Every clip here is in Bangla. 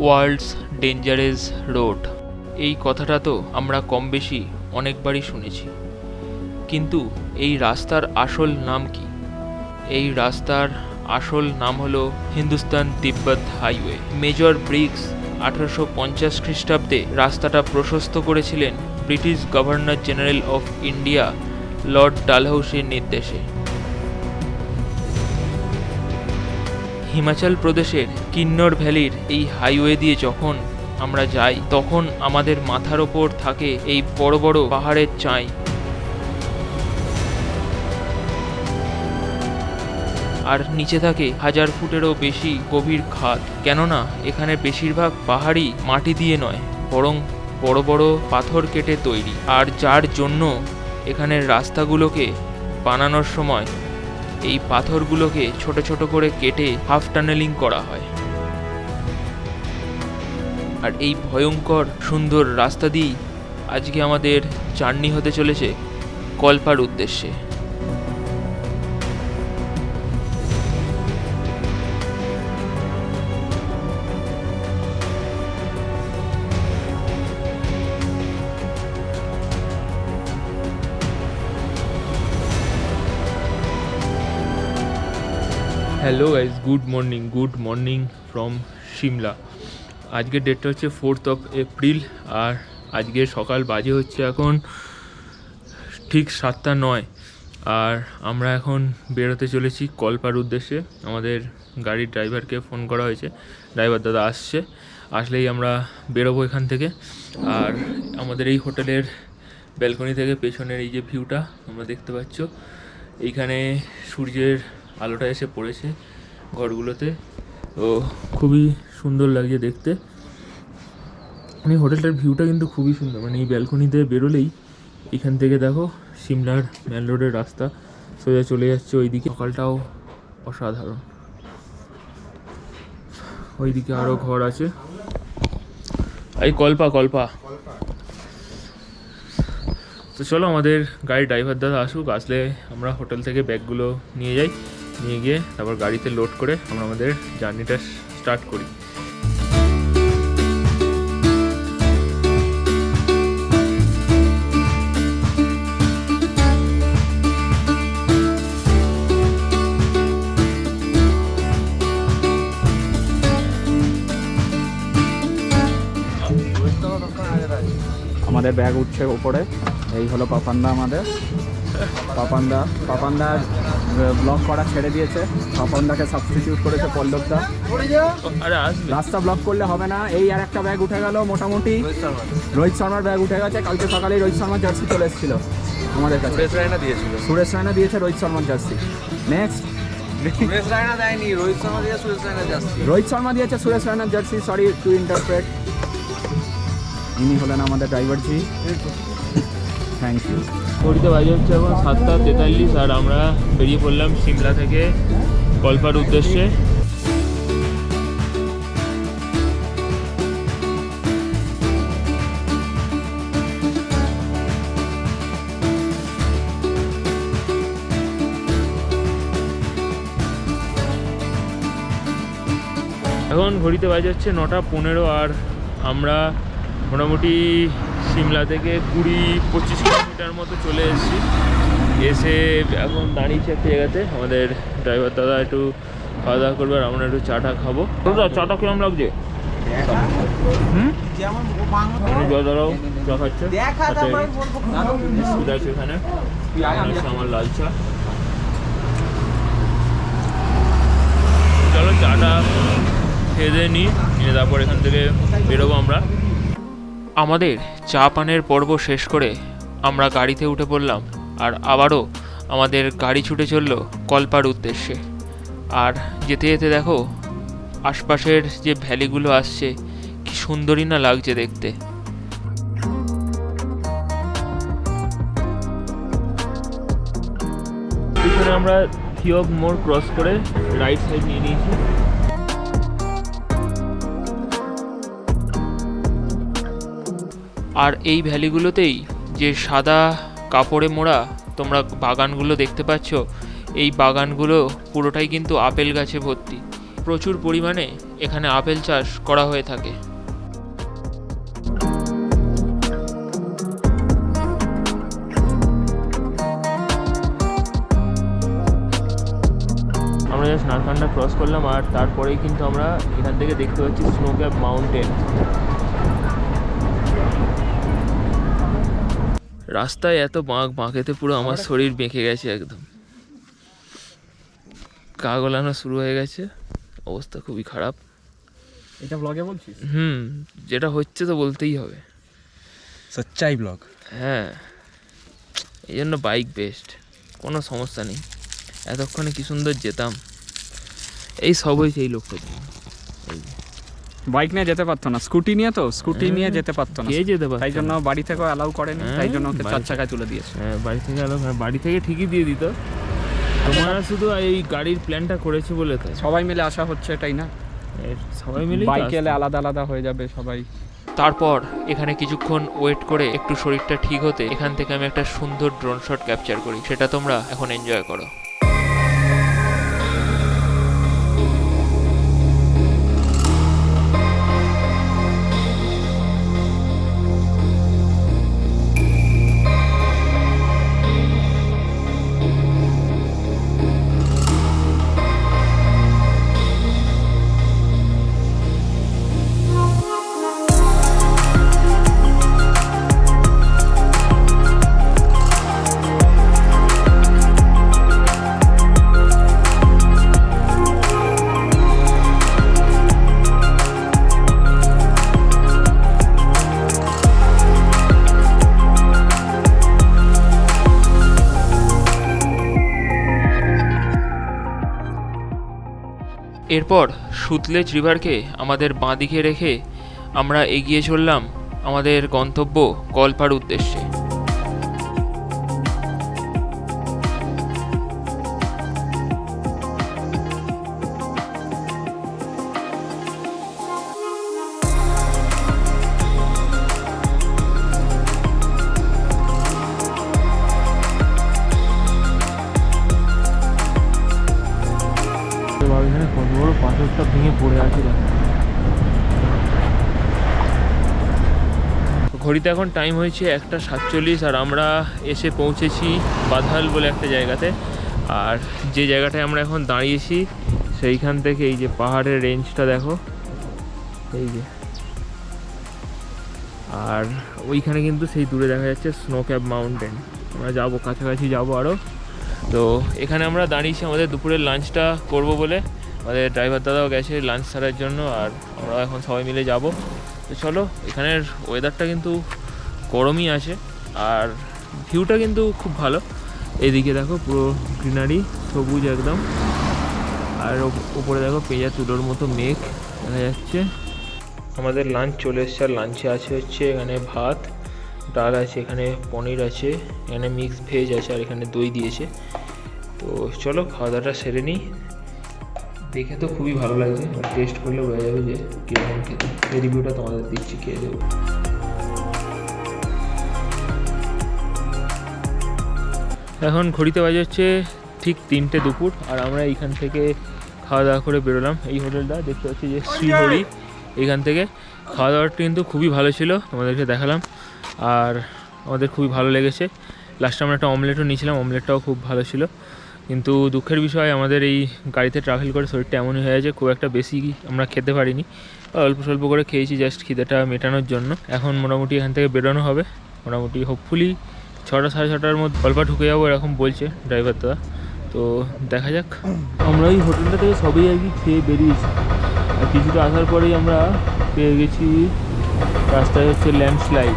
ওয়ার্ল্ডস ডেঞ্জারেস রোড এই কথাটা তো আমরা কম বেশি অনেকবারই শুনেছি। কিন্তু এই রাস্তার আসল নাম কি? এই রাস্তার আসল নাম হলো Hindustan Tibet highway. Major Briggs আঠারোশো পঞ্চাশ খ্রিস্টাব্দে রাস্তাটা প্রশস্ত করেছিলেন British governor general of India lord ডালহৌসির নির্দেশে। হিমাচল প্রদেশের কিন্নর ভ্যালির এই হাইওয়ে দিয়ে যখন আমরা যাই, তখন আমাদের মাথার ওপর থাকে এই বড় বড় পাহাড়ের চাই। আর নিচে থাকে হাজার ফুটেরও বেশি গভীর খাদ। কেননা, এখানে বেশিরভাগ পাহাড়ই মাটি দিয়ে নয়, বরং বড় বড় পাথর কেটে তৈরি। আর যার জন্য এখানের রাস্তাগুলোকে বানানোর সময় এই পাথরগুলোকে ছোট ছোট করে কেটে হাফ টানেলিং করা হয়। আর এই ভয়ঙ্কর, সুন্দর রাস্তা দিয়েই আজকে আমাদের জার্নি হতে চলেছে কল্পার উদ্দেশ্যে। Hello guys good morning good morning from Shimla আজকের ডেটটা হচ্ছে ফোর্থ অফ এপ্রিল আর আজকে সকাল বাজে হচ্ছে এখন ঠিক সাতটা নয়। আর আমরা এখন বেরোতে চলেছি কলপার উদ্দেশ্যে। আমাদের গাড়ির ড্রাইভারকে ফোন করা হয়েছে। ড্রাইভার দাদা আসছে। আসলেই আমরা বেরোবো এখান থেকে। আর আমাদের এই হোটেলের ব্যালকনি থেকে পেছনের এই যে ভিউটা আমরা দেখতে পাচ্ছ। এইখানে সূর্যের আলোটা এসে পড়েছে ঘরগুলোতে। তো খুবই সুন্দর লাগছে দেখতে। মানে হোটেলটার ভিউটা কিন্তু খুবই সুন্দর। মানে এই ব্যালকনিতে বেরোলেই এখান থেকে দেখো সিমলার ম্যান রোডের রাস্তা। সোজা চলে যাচ্ছে ওইদিকে। সকালটাও অসাধারণ। ওইদিকে আরও ঘর আছে। এই কল্পা কল্পা। তো চলো আমাদের গাড়ির ড্রাইভার দাদা আসুক, আসলে আমরা হোটেল থেকে ব্যাগগুলো নিয়ে যাই। নিয়ে গিয়ে তারপর গাড়িতে লোড করে আমরা আমাদের জার্নিটা স্টার্ট করি। আমাদের ব্যাগ উঠছে উপরে। এই হলো পাপান্দা আমাদের। পাপান্দা পাপান্দা ব্লক করা ছেড়ে দিয়েছে। পাপান্দাকে সাবস্টিটিউট করেছে পল্লবদা। রাস্তা ব্লক করলে হবে না। এই আর একটা ব্যাগ উঠে গেল মোটামুটি। রোহিত শর্মার। ব্যাগ উঠে গেছে। কালকে সকালে রোহিত শর্মার জার্সি চলে এসেছিল আমাদের কাছে। সুরেশ রায়না দিয়েছিল। সুরেশ রায়না দিয়েছে রোহিত শর্মার জার্সি নেক্সট সুরেশ রায়না দেয়নি রোহিত শর্মা দিয়ে সুরেশ রায়না যাচ্ছে রোহিত শর্মা দিয়েছে সুরেশ রায়নার জার্সি সরি টু ইন্টারপ্রেট ইনি হলেন আমাদের ড্রাইভার জি থ্যাংক ইউ ঘড়িতে বাজে হচ্ছে এখন সাতটা তেতাল্লিশ আর আমরা বেরিয়ে পড়লাম সিমলা থেকে কল্পার উদ্দেশ্যে। এখন ঘড়িতে বাজে হচ্ছে নটা পনেরো আর আমরা মোটামুটি সিমলা থেকে কুড়ি পঁচিশ কিলোমিটার মতো চলে এসেছি। এসে এখন দাঁড়িয়েছি একটা জায়গাতে। আমাদের ড্রাইভার দাদা একটু খাওয়া দাওয়া করবে আর আমরা একটু চাটা খাব। দাদা চাটা কেমন লাগছে? হুম? চা খাচ্ছে? বিস্কুট আছে আমার লাল চা। চলো চাটা খেয়ে দিয়ে নিই নিয়ে তারপর এখান থেকে বেরোবো আমরা। আমাদের চা পানের পর্ব শেষ করে আমরা গাড়িতে উঠে পড়লাম আর আবারও আমাদের গাড়ি ছুটে চলল কল্পার উদ্দেশ্যে। আর যেতে যেতে দেখো, আশপাশের যে ভ্যালিগুলো আসছে, কি সুন্দরই না লাগছে দেখতে। আমরা থিয়ব মোড় ক্রস করে রাইট সাইড নিয়ে নিয়েছি। আর এই ভ্যালিগুলোতেই যে সাদা কাপড়ে মোড়া তোমরা বাগানগুলো দেখতে পাচ্ছ, এই বাগানগুলো পুরোটাই কিন্তু আপেল গাছে ভর্তি। প্রচুর পরিমাণে এখানে আপেল চাষ করা হয়ে থাকে। আমরা জাস্ট ক্রস করলাম আর তারপরেই কিন্তু আমরা এখান থেকে দেখতে পাচ্ছি স্নো ক্যাপ মাউন্টেন রাস্তায় এত বাঁক বাঁকেতে পুরো আমার শরীর বেঁকে গেছে একদম। গা গলানো শুরু হয়ে গেছে। অবস্থা খুবই খারাপ। এটা ব্লগে বলছিস? হুম যেটা হচ্ছে তো বলতেই হবে। সচ্চাই ব্লগ হ্যাঁ এই জন্য বাইক বেস্ট কোনো সমস্যা নেই। এতক্ষণে কি সুন্দর যেতাম। এই সব হয়েছে এই যে। বাইক নিয়ে যেতে পারতো না স্কুটি নিয়ে তো স্কুটি নিয়ে হ্যাঁ, যেতে পারতো না। কে যেতে পারতো তাই জন্য বাড়ি থেকেও অ্যালাউ করেনি হ্যাঁ, তাই জন্য ওকে চার চাকায় তুলে দিয়েছে। হ্যাঁ বাড়ি থেকে হ্যাঁ বাড়ি থেকে ঠিকই দিয়ে দিত। তোমরা শুধু এই গাড়ির প্ল্যানটা করেছে বলে তাই সবাই মিলে আসা হচ্ছে এটাই না? সবাই মিলে বাইক এলে আলাদা আলাদা হয়ে যাবে সবাই। তারপর এখানে কিছুক্ষণ ওয়েট করে একটু শরীরটা ঠিক হতে এখান থেকে আমি একটা সুন্দর ড্রোন শট ক্যাপচার করি। সেটা তোমরা এখন এনজয় করো। এরপর সুতলেজ রিভারকে আমাদের বাঁদিকে রেখে আমরা এগিয়ে চললাম আমাদের গন্তব্য কলপার উদ্দেশ্যে। পাথরটা ভেঙে পড়ে আছে ঘড়িতে এখন টাইম হয়েছে একটা সাতচল্লিশ আর আমরা এসে পৌঁছেছি বাধাল বলে একটা জায়গাতে। আর যে জায়গাটায় আমরা এখন দাঁড়িয়েছি, সেইখান থেকে এই যে পাহাড়ের রেঞ্জটা দেখো। এই যে। আর ওইখানে কিন্তু সেই দূরে দেখা যাচ্ছে স্নো ক্যাপ মাউন্টেন আমরা যাব, কাছাকাছি যাব আরও তো এখানে আমরা দাঁড়িয়েছি, আমাদের দুপুরের লাঞ্চটা করব বলে। আমাদের ড্রাইভার দাদাও গেছে লাঞ্চ সারার জন্য আর আমরা এখন সবাই মিলে যাব। তো চলো, এখানের ওয়েদারটা কিন্তু গরমই আছে আর ভিউটা কিন্তু খুব ভালো। এদিকে দেখো পুরো গ্রিনারি সবুজ একদম। আর উপরে দেখো পেঁজা তুলোর মতো মেঘ দেখা যাচ্ছে। আমাদের লাঞ্চ চলে এসছে, আর লাঞ্চে আছে হচ্ছে এখানে ভাত, ডাল আছে, এখানে পনির আছে, এখানে মিক্স ভেজ আছে, আর এখানে দই দিয়েছে। তো চলো খাওয়া দাওয়াটা সেরে নিই। দেখে তো খুবই ভালো লাগছে টেস্ট করলে বোঝা যাবে যে কীরকম খেতে। এই রিভিউটা তোমাদের দিচ্ছি খেয়ে দেবো। এখন ঘড়িতে বাজে হচ্ছে ঠিক তিনটে দুপুর আর আমরা এইখান থেকে খাওয়া দাওয়া করে বেরোলাম। এই হোটেলটা দেখতে পাচ্ছি যে শ্রীহরি এইখান থেকে। খাওয়া দাওয়াটা কিন্তু খুবই ভালো ছিল তোমাদেরকে দেখালাম। আর আমাদের খুবই ভালো লেগেছে। লাস্টে আমরা একটা অমলেটও নিয়েছিলাম অমলেটটাও খুব ভালো ছিল। কিন্তু দুঃখের বিষয়, আমাদের এই গাড়িতে ট্রাভেল করে শরীরটা এমনই হয়ে গেছে খুব একটা বেশি আমরা খেতে পারিনি। অল্প স্বল্প করে খেয়েছি জাস্ট খিদেটা মেটানোর জন্য। এখন মোটামুটি এখান থেকে বেরোনো হবে। মোটামুটি হোপফুলি ছটা সাড়ে ছটার মধ্যে কল্পা ঢুকে যাব, এরকম বলছে ড্রাইভার দাদা। তো দেখা যাক। আমরা ওই হোটেলটা থেকে সবই আর কি খেয়ে বেরিয়েছি। আর কিছুটা আসার পরেই আমরা পেয়ে গেছি রাস্তায় হচ্ছে ল্যান্ডস্লাইড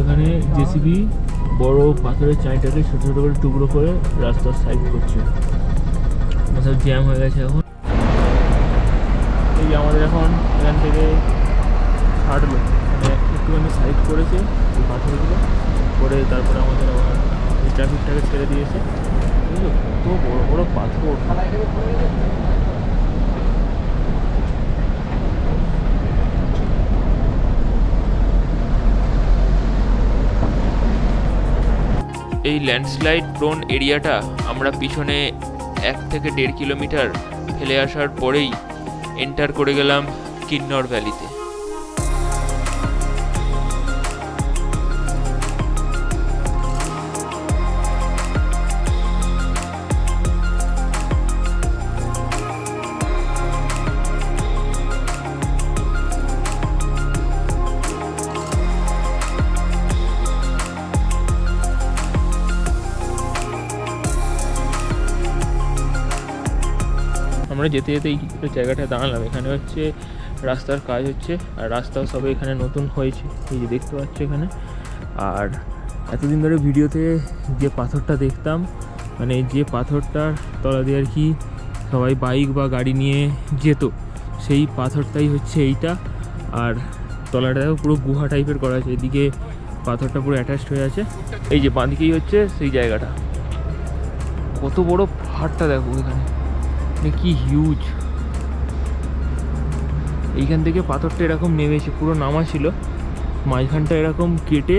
এখানে জেসিবি বড় পাথরের চাইটাকে ছোটো ছোটো করে টুকরো করে রাস্তার সাইড করছে। সব জ্যাম হয়ে গেছে এখন। এই যে আমাদের এখন এখান থেকে ছাড়লো। মানে একটুখানি সাইড করেছে এই পাথরগুলো করে তারপরে আমাদের আবার এই ট্রাফিকটাকে ছেড়ে দিয়েছে। বুঝলো কত বড় বড় পাথর। এই ল্যান্ডস্লাইড প্রোন এরিয়াটা আমরা পিছনে এক থেকে দেড় কিলোমিটার ফেলে আসার পরেই এন্টার করে গেলাম কিন্নর ভ্যালিতে আমরা যেতে যেতে এই জায়গাটায় দাঁড়ালাম। এখানে হচ্ছে রাস্তার কাজ হচ্ছে, আর রাস্তাও সবে এখানে নতুন হয়েছে। এই যে দেখতে পাচ্ছ এখানে। আর এতদিন ধরে ভিডিওতে যে পাথরটা দেখতাম মানে যে পাথরটার তলা দিয়ে আর কি সবাই বাইক বা গাড়ি নিয়ে যেত, সেই পাথরটাই হচ্ছে এইটা। আর তলাটাও পুরো গুহা টাইপের করা আছে, এদিকে পাথরটা পুরো অ্যাটাচড হয়ে আছে। এই যে বাঁদিকেই হচ্ছে সেই জায়গাটা। কত বড় পাহাড়টা দেখো এখানে। কি হিউজ এইখান থেকে পাথরটা এরকম নেমেছে পুরো নামা ছিল। মাঝখানটা এরকম কেটে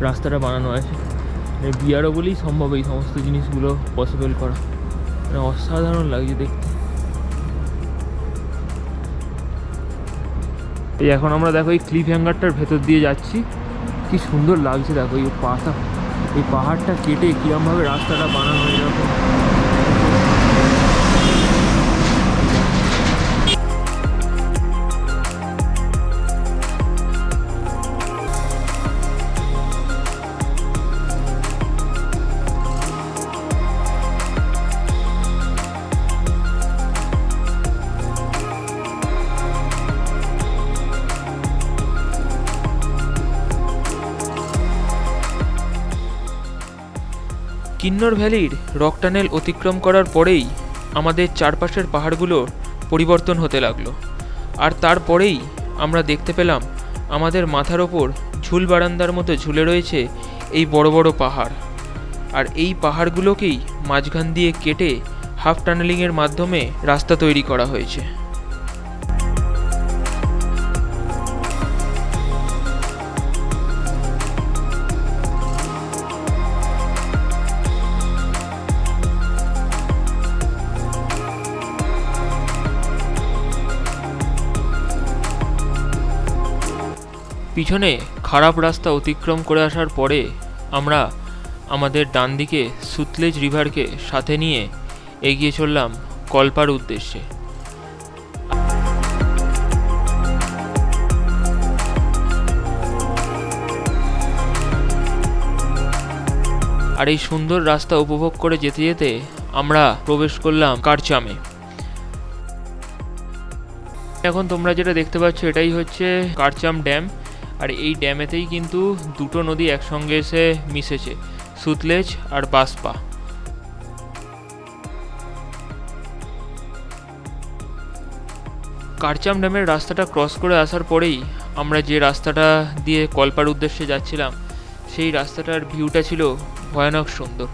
রাস্তাটা বানানো আছে। বিয়ারও বলেই সম্ভব এই সমস্ত জিনিসগুলো পসিবল করা। মানে অসাধারণ লাগছে দেখতে। এই এখন আমরা দেখো এই ক্লিফ হ্যাঙ্গারটার ভেতর দিয়ে যাচ্ছি। কি সুন্দর লাগছে দেখো এই পাতা। এই পাহাড়টা কেটে কীরকমভাবে রাস্তাটা বানানো এরকম। কিন্নর ভ্যালির রক টানেল অতিক্রম করার পরেই আমাদের চারপাশের পাহাড়গুলো পরিবর্তন হতে লাগল। আর তারপরেই আমরা দেখতে পেলাম আমাদের মাথার ওপর ঝুল বারান্দার মতো ঝুলে রয়েছে এই বড় বড় পাহাড়। আর এই পাহাড়গুলোকেই মাঝখান দিয়ে কেটে হাফ টানেলিংয়ের মাধ্যমে রাস্তা তৈরি করা হয়েছে। পিছনে খারাপ রাস্তা অতিক্রম করে আসার পরে আমরা আমাদের ডান দিকে সুতলেজ রিভারকে সাথে নিয়ে এগিয়ে চললাম কল্পার উদ্দেশ্যে। আর এই সুন্দর রাস্তা উপভোগ করে যেতে যেতে আমরা প্রবেশ করলাম কারচামে। এখন তোমরা যেটা দেখতে পাচ্ছ এটাই হচ্ছে কারচাম ড্যাম। আর এই ড্যামেতেই কিন্তু দুটো নদী একসঙ্গে এসে মিশেছে, সুতলেজ আর বাসপা। কারচাম ড্যামের রাস্তাটা ক্রস করে আসার পরেই আমরা যে রাস্তাটা দিয়ে কলপার উদ্দেশ্যে যাচ্ছিলাম, সেই রাস্তাটার ভিউটা ছিল ভয়ানক সুন্দর।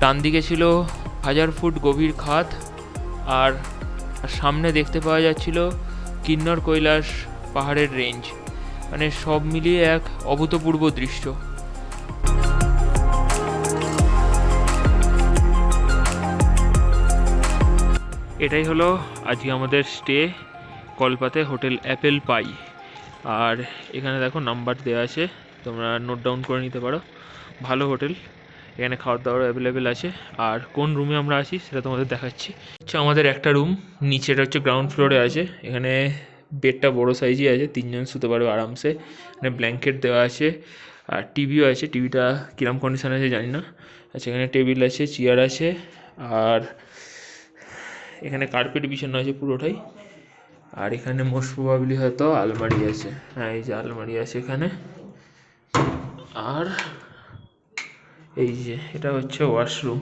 ডান দিকে ছিল হাজার ফুট গভীর খাত আর সামনে দেখতে পাওয়া যাচ্ছিল কিন্নর কৈলাস পাহাড়ের রেঞ্জ মানে সব মিলিয়ে এক অভূতপূর্ব দৃশ্য। এটাই হলো আজকে আমাদের স্টে কলপাতে হোটেল অ্যাপেল পাই। আর এখানে দেখো নাম্বার দেওয়া আছে, তোমরা নোট ডাউন করে নিতে পারো। ভালো হোটেল, এখানে খাওয়ার দাওয়ার অ্যাভেলেবেল আছে। আর কোন রুমে আমরা আছি সেটা তোমাদের দেখাচ্ছি। হচ্ছে আমাদের একটা রুম নিচেটা হচ্ছে গ্রাউন্ড ফ্লোরে আছে। এখানে বেডটা বড় সাইজই আছে, তিনজন শুতে পারবে আরামসে। এখানে ব্ল্যাঙ্কেট দেওয়া আছে, আর টিভিও আছে। টিভিটা কিরম কন্ডিশন আছে জানি না। আচ্ছা এখানে টেবিল আছে চেয়ার আছে, আর এখানে কার্পেট বিছানো আছে পুরোটাই। আর এখানে মোস্ট প্রবাবলি হয়তো আলমারি আছে। হ্যাঁ এই যে আলমারি আছে এখানে। আর এই যে, এটা হচ্ছে ওয়াশরুম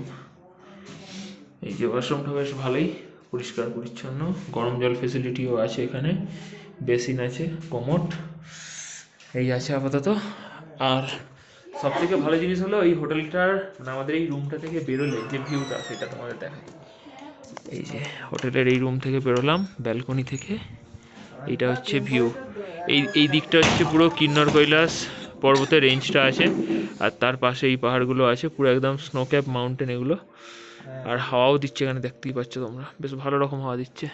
এই যে ওয়াশরুমটা বেশ ভালোই। পরিষ্কার, পরিচ্ছন্ন। গরম জল ফেসিলিটিও আছে এখানে। বেসিন আছে কোমোট এই আছে আপাতত। আর সব থেকে ভালো জিনিস হলো এই হোটেলটার মানে আমাদের এই রুমটা থেকে বেরোলে যে ভিউটা সেটা তোমাদের দেখায় এই যে হোটেলের এই রুম থেকে বেরোলাম ব্যালকনি থেকে। এইটা হচ্ছে ভিউ এই এই দিকটা হচ্ছে পুরো কিন্নর কৈলাস পর্বতের রেঞ্জটা আছে। আর তার পাশে এই পাহাড়গুলো আছে, পুরো একদম স্নো ক্যাপ মাউন্টেন এগুলো। আর হাওয়াও দিচ্ছে এখানে দেখতেই পাচ্ছ তোমরা। বেশ ভালো রকম হাওয়া দিচ্ছে।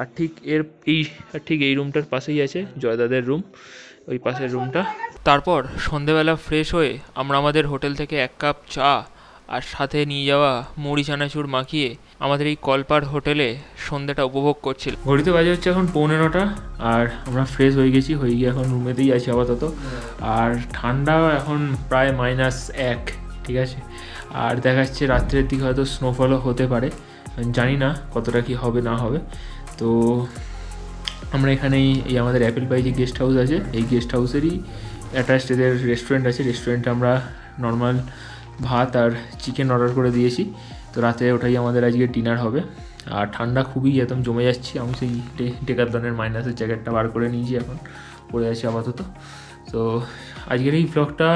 আর ঠিক এর এই আর ঠিক এই রুমটার পাশেই আছে জয়দাদের রুম ওই পাশের রুমটা তারপর সন্ধেবেলা ফ্রেশ হয়ে আমরা আমাদের হোটেল থেকে এক কাপ চা আর সাথে নিয়ে যাওয়া মুড়ি চানাচুর মাখিয়ে আমাদের এই কলপার হোটেলে সন্ধ্যাটা উপভোগ করছিল। ঘড়িতে বাজে হচ্ছে এখন পৌনে নটা আর আমরা ফ্রেশ হয়ে গেছি হয়ে গিয়ে এখন রুমেতেই আছি আপাতত। আর ঠান্ডা এখন প্রায় মাইনাস এক ঠিক আছে? আর দেখা যাচ্ছে রাত্রের দিকে হয়তো স্নোফলও হতে পারে। জানি না কতটা কি হবে, না হবে। তো আমরা এখানেই এই আমাদের অ্যাপেল পাই যে গেস্ট হাউস আছে, এই গেস্ট হাউসেরই অ্যাটাচড এদের রেস্টুরেন্ট আছে। রেস্টুরেন্টে আমরা নর্মাল ভাত আর চিকেন অর্ডার করে দিয়েছি। তো রাতে ওটাই আমাদের আজকে ডিনার হবে। আর ঠান্ডা খুবই একদম জমে যাচ্ছে। আমি সেই ডেকাদনের মাইনাসের জ্যাকেটটা বার করে নিয়েছি এখন। পরে আছি আপাতত। তো আজকের এই ব্লগটা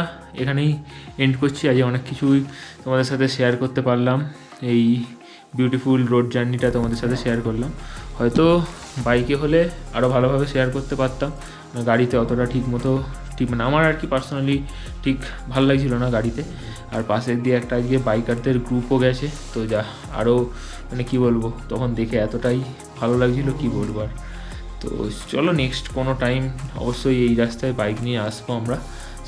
এখানেই এন্ড করছি। আজকে অনেক কিছুই তোমাদের সাথে শেয়ার করতে পারলাম। এই বিউটিফুল রোড জার্নিটা তোমাদের সাথে শেয়ার করলাম। হয়তো বাইকে হলে আরও ভালোভাবে শেয়ার করতে পারতাম। গাড়িতে অতটা ঠিক মতো ঠিক মানে আমার আর কি পার্সোনালি ঠিক ভালো লাগছিল না গাড়িতে। আর পাশের দিয়ে একটা আজকে বাইকারদের গ্রুপও গেছে। তো যা আরও মানে কি বলব, তখন দেখে এতটাই ভালো লাগছিল, কি বলব আর। তো চলো নেক্সট কোনো টাইম অবশ্যই এই রাস্তায় বাইক নিয়ে আসব আমরা,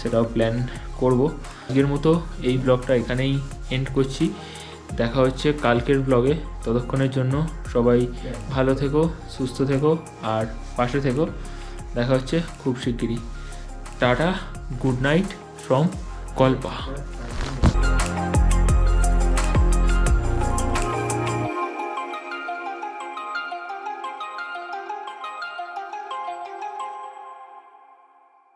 সেটাও প্ল্যান করব। আজকের মতো এই ব্লগটা এখানেই এন্ড করছি। দেখা হচ্ছে কালকের ব্লগে ততক্ষণের জন্য সবাই ভালো থেকো, সুস্থ থেকো, আর পাশে থেকো। দেখা হচ্ছে খুব শিগগিরই। Tata good night from Kalpa.